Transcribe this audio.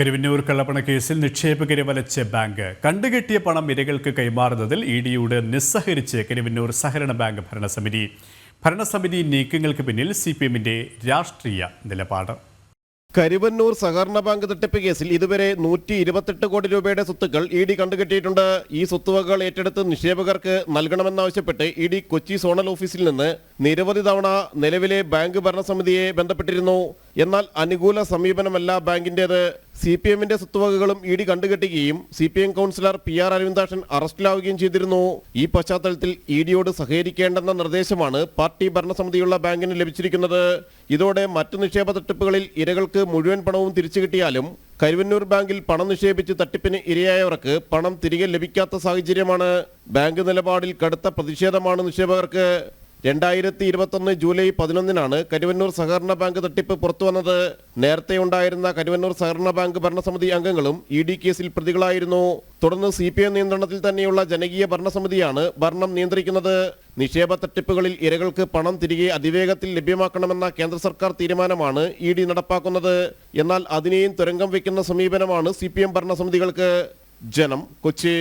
കരുവന്നൂർ കള്ളപ്പണ കേസിൽ നിക്ഷേപകരെ വലച്ച ബാങ്ക്. കണ്ടുകെട്ടിയ പണം ഇരകൾക്ക് കൈമാറുന്നതിൽ ഇ ഡിയോട് നിസ്സഹരിച്ച് കരുവന്നൂർ സഹകരണ ബാങ്ക് ഭരണസമിതി. ഭരണസമിതി നീക്കങ്ങൾക്ക് പിന്നിൽ സി പി എമ്മിന്റെ രാഷ്ട്രീയ നിലപാട്. കരുവന്നൂർ സഹകരണ ബാങ്ക് തട്ടിപ്പ് കേസിൽ ഇതുവരെ നൂറ്റി ഇരുപത്തെട്ട് കോടി രൂപയുടെ സ്വത്തുക്കൾ ഇ ഡി കണ്ടുകെട്ടിയിട്ടുണ്ട്. ഈ സ്വത്തുവകകൾ ഏറ്റെടുത്ത് നിക്ഷേപകർക്ക് നൽകണമെന്നാവശ്യപ്പെട്ട് ഇ ഡി കൊച്ചി സോണൽ ഓഫീസിൽ നിന്ന് നിരവധി തവണ നിലവിലെ ബാങ്ക് ഭരണസമിതിയെ ബന്ധപ്പെട്ടിരുന്നു. എന്നാൽ അനുകൂല സമീപനമല്ല ബാങ്കിന്റേത്. സി പി എമ്മിന്റെ സ്വത്തുവകകളും E D കണ്ടുകെട്ടുകയും C P M councillor P R Aravindakshan അറസ്റ്റിലാവുകയും ചെയ്തിരുന്നു. ഈ പശ്ചാത്തലത്തിൽ ഇ ഡിയോട് സഹകരിക്കേണ്ടെന്ന നിർദ്ദേശമാണ് പാർട്ടി ഭരണസമിതിയുള്ള ബാങ്കിന് ലഭിച്ചിരിക്കുന്നത്. ഇതോടെ മറ്റു നിക്ഷേപ തട്ടിപ്പുകളിൽ ഇരകൾക്ക് മുഴുവൻ പണവും തിരിച്ചു കിട്ടിയാലും കരുവന്നൂർ ബാങ്കിൽ പണം നിക്ഷേപിച്ച് തട്ടിപ്പിന് ഇരയായവർക്ക് പണം തിരികെ ലഭിക്കാത്ത സാഹചര്യമാണ്. ബാങ്ക് നിലപാടിൽ കടുത്ത പ്രതിഷേധമാണ് നിക്ഷേപകർക്ക്. രണ്ടായിരത്തി ഇരുപത്തൊന്ന് ജൂലൈ പതിനൊന്നിനാണ് കരുവന്നൂർ സഹകരണ ബാങ്ക് തട്ടിപ്പ് പുറത്തുവന്നത് നേരത്തെ ഉണ്ടായിരുന്ന കരുവന്നൂർ സഹകരണ ബാങ്ക് ഭരണസമിതി അംഗങ്ങളും ഇ ഡി കേസിൽ പ്രതികളായിരുന്നു. തുടർന്ന് സി പി എം നിയന്ത്രണത്തിൽ തന്നെയുള്ള ജനകീയ ഭരണസമിതിയാണ് ഭരണം നിയന്ത്രിക്കുന്നത്. നിക്ഷേപ തട്ടിപ്പുകളിൽ ഇരകൾക്ക് പണം തിരികെ അതിവേഗത്തിൽ ലഭ്യമാക്കണമെന്ന കേന്ദ്ര സർക്കാർ തീരുമാനമാണ് ഇ ഡി നടപ്പാക്കുന്നത്. എന്നാൽ അതിനെയും തുരങ്കം വയ്ക്കുന്ന സമീപനമാണ് സി പി എം ഭരണസമിതികൾക്ക്. ജനം കൊച്ചി.